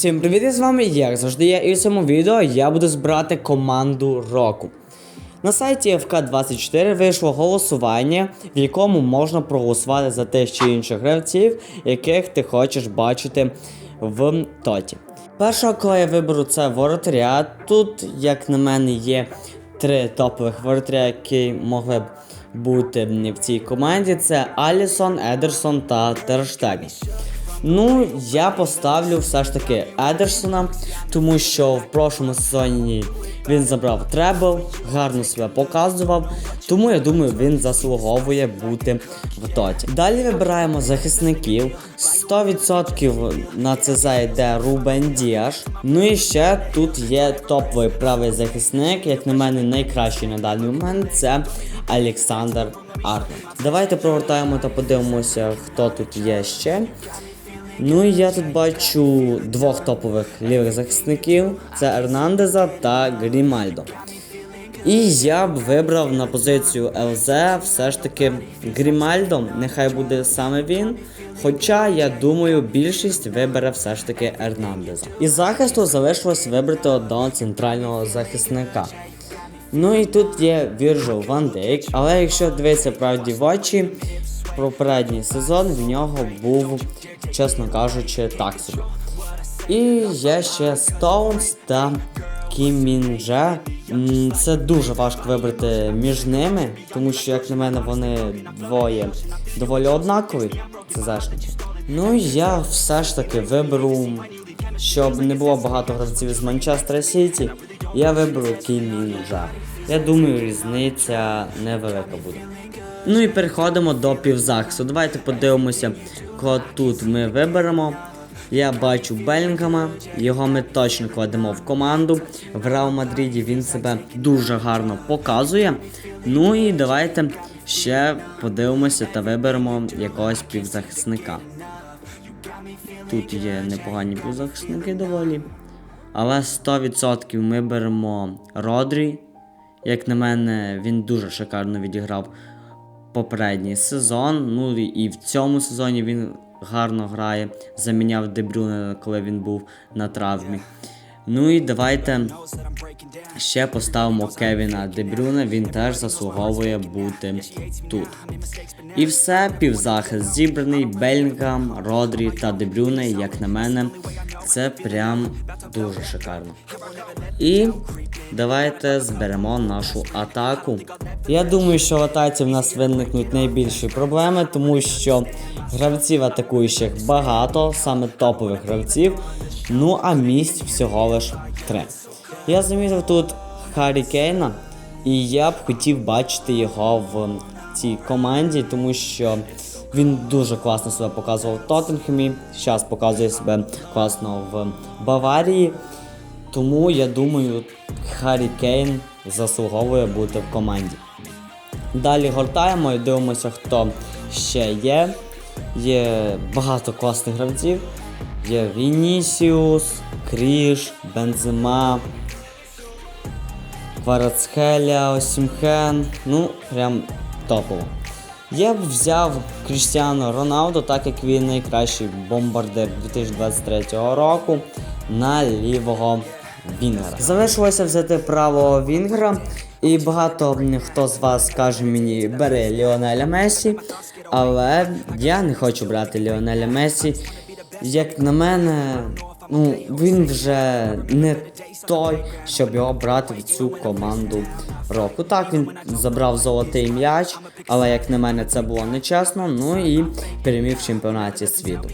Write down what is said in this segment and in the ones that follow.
Всім привіт, і з вами як завжди я і в цьому відео я буду збирати команду року. На сайті FK24 вийшло голосування, в якому можна проголосувати за тих чи інших гравців, яких ти хочеш бачити в тоті. Першого, коли я виберу це воротаря, тут, як на мене, є три топових воротаря, які могли б бути в цій команді. Це Алісон, Едерсон та Терштеген. Ну, я поставлю все ж таки Едерсона, тому що в прошлому сезоні він забрав требл, гарно себе показував, тому я думаю, він заслуговує бути в тоті. Далі вибираємо захисників. 100% на ЦЗ йде Рубен Діаш. Ну і ще тут є топовий правий захисник, як на мене, найкращий на даний момент це Олександр Арнольд. Давайте провертаємо та подивимося, хто тут є ще. Ну і я тут бачу двох топових лівих захисників: це Ернандеза та Грімальдо. І я б вибрав на позицію ЛЗ все ж таки Грімальдо, нехай буде саме він. Хоча я думаю, більшість вибере все ж таки Ернандеза. Із захисту залишилось вибрати одного центрального захисника. Ну і тут є Вірджил Ван Дейк, але якщо дивитися правді в очі, попередній сезон в нього був, чесно кажучи, так собі. І є ще Стоунс та Кім Мін Дже. Це дуже важко вибрати між ними, тому що, як на мене, вони двоє доволі однакові. Це зашники. Ну я все ж таки виберу, щоб не було багато гравців з Манчестера Сіті, я виберу Кім Мін Я думаю, різниця невелика буде. Ну і переходимо до півзахисту. Давайте подивимося, кого тут ми виберемо. Я бачу Белінгама, його ми точно кладемо в команду. В Реал Мадриді він себе дуже гарно показує. Ну і давайте ще подивимося та виберемо якогось півзахисника. Тут є непогані півзахисники доволі. Але 100% ми беремо Родрі. Як на мене, він дуже шикарно відіграв попередній сезон. Ну і- в цьому сезоні він гарно грає. Заміняв Дебрюне, коли він був на травмі. Ну і давайте ще поставимо Кевіна Дебрюне, він теж заслуговує бути тут. І все, півзахист зібраний, Белінгам, Родрі та Дебрюне, як на мене, це прям дуже шикарно. І давайте зберемо нашу атаку. Я думаю, що в атаці в нас виникнуть найбільші проблеми, тому що гравців атакуючих багато, саме топових гравців. Ну а місць всього лиш три. Я замітив тут Харі Кейна, і я б хотів бачити його в цій команді, тому що він дуже класно себе показував в Тоттенхемі, зараз показує себе класно в Баварії. Тому я думаю, Харі Кейн заслуговує бути в команді. Далі гортаємо і дивимося, хто ще є. Є багато класних гравців. Є Вінісіус, Кріш, Бензема, Кварацхеля, Осімхен. Ну, прям топово. Я б взяв Кріштіану Роналду, так як він найкращий бомбардир 2023 року на лівого Вінгера. Залишилося взяти правого Вінгера, і багато хто з вас скаже мені бери Ліонеля Месі, але я не хочу брати Ліонеля Месі. Як на мене, ну він вже не той, щоб його брати в цю команду року. Так, він забрав золотий м'яч, але як на мене це було нечесно. Ну і переміг в чемпіонаті світу.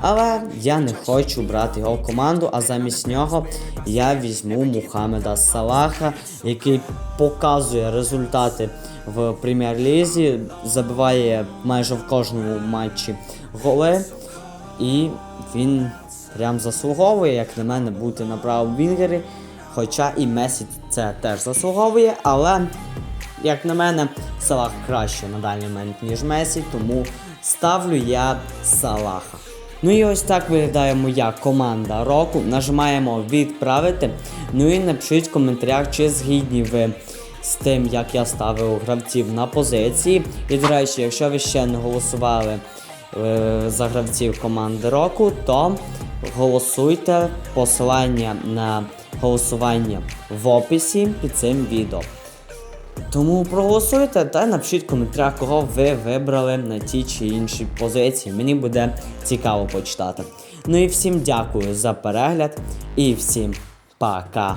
Але я не хочу брати його в команду, а замість нього я візьму Мухаммеда Салаха, який показує результати в прем'єр-лізі, забиває майже в кожному матчі голи. І він прям заслуговує, як на мене, бути на правому вінгері. Хоча і Месі це теж заслуговує, але, як на мене, Салах краще на даний момент, ніж Месі, тому ставлю я Салаха. Ну і ось так виглядає моя команда року. Нажимаємо відправити. Ну і напишіть в коментарях, чи згідні ви з тим, як я ставив гравців на позиції. І, до речі, якщо ви ще не голосували за гравців команди року, то голосуйте. Посилання на голосування в описі під цим відео. Тому проголосуйте та напишіть в коментарях, кого ви вибрали на ті чи інші позиції. Мені буде цікаво почитати. Ну і всім дякую за перегляд і всім пока.